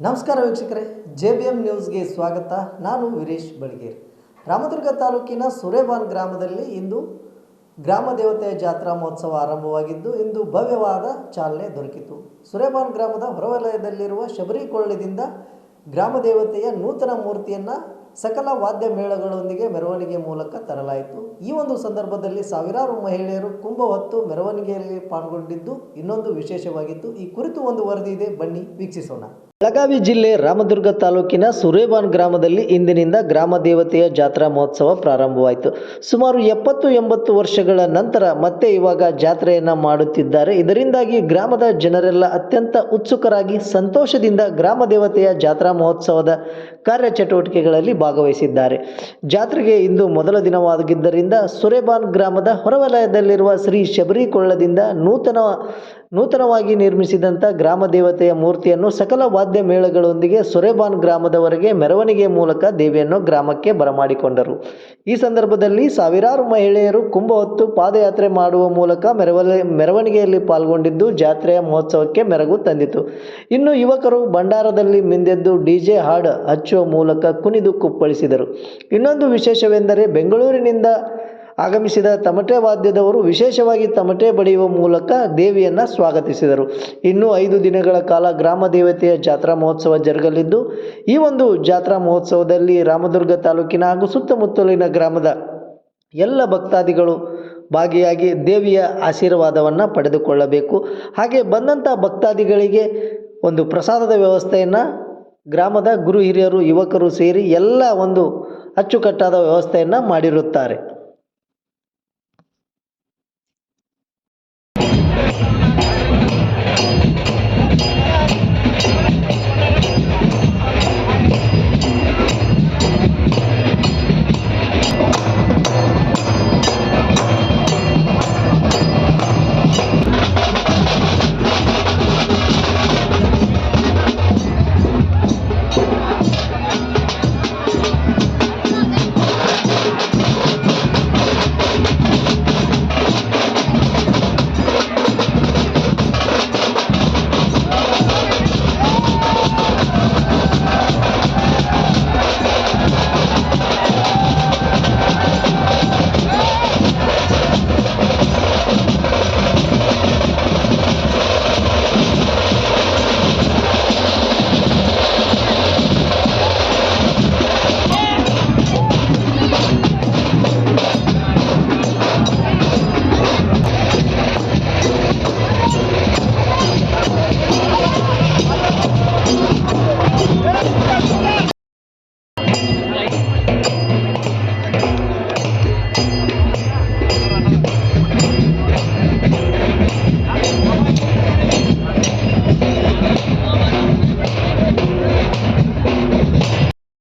ನಮಸ್ಕಾರ ವೀಕ್ಷಕರೇ, J B M ನ್ಯೂಸ್ಗೆ ಸ್ವಾಗತ. ನಾನು ವೀರೇಶ್ ಬಳ್ಗೇರ್. ರಾಮದುರ್ಗ ತಾಲೂಕಿನ ಸುರೇಬಾನ್ ಗ್ರಾಮದಲ್ಲಿ ಇಂದು ಗ್ರಾಮ ದೇವತೆಯ ಜಾತ್ರಾ ಮಹೋತ್ಸವ ಆರಂಭವಾಗಿದ್ದು, ಇಂದು ಭವ್ಯವಾದ ಚಾಲನೆ ದೊರಕಿತು. ಸುರೇಬಾನ್ ಗ್ರಾಮದ ಹೊರವಲಯದಲ್ಲಿರುವ ಶಬರಿಕೊಳ್ಳದಿಂದ ಗ್ರಾಮ ದೇವತೆಯ ನೂತನ ಮೂರ್ತಿಯನ್ನು ಸಕಲ ವಾದ್ಯ ಮೇಳಗಳೊಂದಿಗೆ ಮೆರವಣಿಗೆ ಮೂಲಕ ತರಲಾಯಿತು. ಈ ಒಂದು ಸಂದರ್ಭದಲ್ಲಿ ಸಾವಿರಾರು ಮಹಿಳೆಯರು ಕುಂಭ ಹೊತ್ತು ಮೆರವಣಿಗೆಯಲ್ಲಿ ಪಾಲ್ಗೊಂಡಿದ್ದು ಇನ್ನೊಂದು ವಿಶೇಷವಾಗಿತ್ತು. ಈ ಕುರಿತು ಒಂದು ವರದಿ ಇದೆ. ಬನ್ನಿ ವೀಕ್ಷಿಸೋಣ. ಬೆಳಗಾವಿ ಜಿಲ್ಲೆ ರಾಮದುರ್ಗ ತಾಲೂಕಿನ ಸುರೇಬಾನ್ ಗ್ರಾಮದಲ್ಲಿ ಇಂದಿನಿಂದ ಗ್ರಾಮ ದೇವತೆಯ ಜಾತ್ರಾ ಮಹೋತ್ಸವ ಪ್ರಾರಂಭವಾಯಿತು. ಸುಮಾರು ಎಪ್ಪತ್ತು ಎಂಬತ್ತು ವರ್ಷಗಳ ನಂತರ ಮತ್ತೆ ಇವಾಗ ಜಾತ್ರೆಯನ್ನು ಮಾಡುತ್ತಿದ್ದಾರೆ. ಇದರಿಂದಾಗಿ ಗ್ರಾಮದ ಜನರೆಲ್ಲ ಅತ್ಯಂತ ಉತ್ಸುಕರಾಗಿ ಸಂತೋಷದಿಂದ ಗ್ರಾಮ ದೇವತೆಯ ಜಾತ್ರಾ ಮಹೋತ್ಸವದ ಕಾರ್ಯಚಟುವಟಿಕೆಗಳಲ್ಲಿ ಭಾಗವಹಿಸಿದ್ದಾರೆ. ಜಾತ್ರೆಗೆ ಇಂದು ಮೊದಲ ದಿನವಾಗಿದ್ದರಿಂದ ಸುರೇಬಾನ್ ಗ್ರಾಮದ ಹೊರವಲಯದಲ್ಲಿರುವ ಶ್ರೀ ಶಬರಿಕೊಳ್ಳದಿಂದ ನೂತನ ನೂತನವಾಗಿ ನಿರ್ಮಿಸಿದಂಥ ಗ್ರಾಮ ದೇವತೆಯ ಮೂರ್ತಿಯನ್ನು ಸಕಲ ವಾದ್ಯ ಮೇಳಗಳೊಂದಿಗೆ ಸೊರೆಬಾನ್ ಗ್ರಾಮದವರೆಗೆ ಮೆರವಣಿಗೆ ಮೂಲಕ ದೇವಿಯನ್ನು ಗ್ರಾಮಕ್ಕೆ ಬರಮಾಡಿಕೊಂಡರು. ಈ ಸಂದರ್ಭದಲ್ಲಿ ಸಾವಿರಾರು ಮಹಿಳೆಯರು ಕುಂಭ ಹೊತ್ತು ಪಾದಯಾತ್ರೆ ಮಾಡುವ ಮೂಲಕ ಮೆರವಲೆ, ಮೆರವಣಿಗೆಯಲ್ಲಿ ಪಾಲ್ಗೊಂಡಿದ್ದು ಜಾತ್ರೆಯ ಮಹೋತ್ಸವಕ್ಕೆ ಮೆರಗು ತಂದಿತು. ಇನ್ನು ಯುವಕರು ಭಂಡಾರದಲ್ಲಿ ಮಿಂದೆದ್ದು ಡಿಜೆ ಹಾಡು ಹಚ್ಚುವ ಮೂಲಕ ಕುಣಿದು ಕುಪ್ಪಳಿಸಿದರು. ಇನ್ನೊಂದು ವಿಶೇಷವೆಂದರೆ ಬೆಂಗಳೂರಿನಿಂದ ಆಗಮಿಸಿದ ತಮಟೆ ವಾದ್ಯದವರು ವಿಶೇಷವಾಗಿ ತಮಟೆ ಬಡಿಯುವ ಮೂಲಕ ದೇವಿಯನ್ನು ಸ್ವಾಗತಿಸಿದರು. ಇನ್ನು ಐದು ದಿನಗಳ ಕಾಲ ಗ್ರಾಮ ದೇವತೆಯ ಜಾತ್ರಾ ಮಹೋತ್ಸವ ಜರುಗಲಿದ್ದು, ಈ ಒಂದು ಜಾತ್ರಾ ಮಹೋತ್ಸವದಲ್ಲಿ ರಾಮದುರ್ಗ ತಾಲೂಕಿನ ಹಾಗೂ ಸುತ್ತಮುತ್ತಲಿನ ಗ್ರಾಮದ ಎಲ್ಲ ಭಕ್ತಾದಿಗಳು ಭಾಗಿಯಾಗಿ ದೇವಿಯ ಆಶೀರ್ವಾದವನ್ನು ಪಡೆದುಕೊಳ್ಳಬೇಕು. ಹಾಗೆ ಬಂದಂಥ ಭಕ್ತಾದಿಗಳಿಗೆ ಒಂದು ಪ್ರಸಾದದ ವ್ಯವಸ್ಥೆಯನ್ನು ಗ್ರಾಮದ ಗುರು ಹಿರಿಯರು, ಯುವಕರು ಸೇರಿ ಎಲ್ಲ ಒಂದು ಅಚ್ಚುಕಟ್ಟಾದ ವ್ಯವಸ್ಥೆಯನ್ನು ಮಾಡಿರುತ್ತಾರೆ.